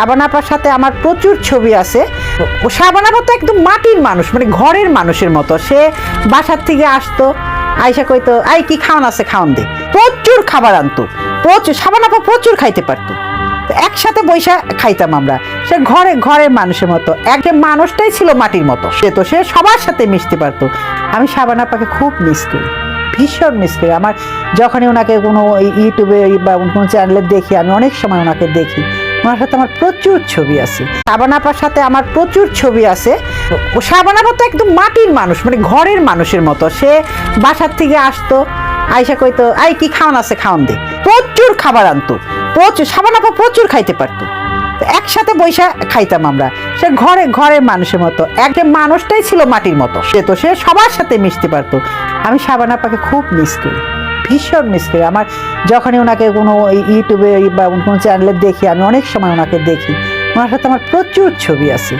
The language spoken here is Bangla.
শাবানাপার সাথে আমার প্রচুর ছবি আছে। শাবানাপা তো একদম মাটির মানুষ মানে ঘরের মানুষের মতো। সে বাসার থেকে আসতো আয়সা কইতো আই কি খাওয়ান আছে খাওয়ান দে। প্রচুর খাবার আনতো, প্রচুর শাবানাপা প্রচুর খাইতে পারতো। একসাথে বৈশা খাইতাম আমরা। সে ঘরে, ঘরের মানুষের মতো। একটা মানুষটাই ছিল মাটির মতো। সে তো, সে সবার সাথে মিশতে পারতো। আমি শাবানাপাকে খুব মিস করি, ভীষণ মিস করি। আমার যখনই ওনাকে কোনো ইউটিউবে বা কোনো চ্যানেলে দেখি, আমি অনেক সময় ওনাকে দেখি। ওনার সাথে আমার প্রচুর ছবি আছে। শাবানাপার সাথে আমার প্রচুর ছবি আছে। ও শাবানাপা তো একদম মাটির মানুষ মানে ঘরের মানুষের মতো। সে বাসার থেকে আসতো আয়সা কইতো আই কি খাওয়ান আছে, খাওয়ান দে। প্রচুর খাবার আনতো, প্রচুর শাবানাপা প্রচুর খাইতে পারতো। একসাথে বৈশা খাইতাম আমরা। সে ঘরে, ঘরের মানুষের মতো। একটা মানুষটাই ছিল মাটির মতো। সে তো সে সবার সাথে মিশতে পারতো। আমি শাবানাপাকে খুব মিস করি। ভীষণ মিস করি। আমার যখনই ওনাকে কোনো ইউটিউবে বা কোনো চ্যানেলে দেখি, আমি অনেক সময় ওনাকে দেখি। ওনার সাথে আমার প্রচুর ছবি আছে।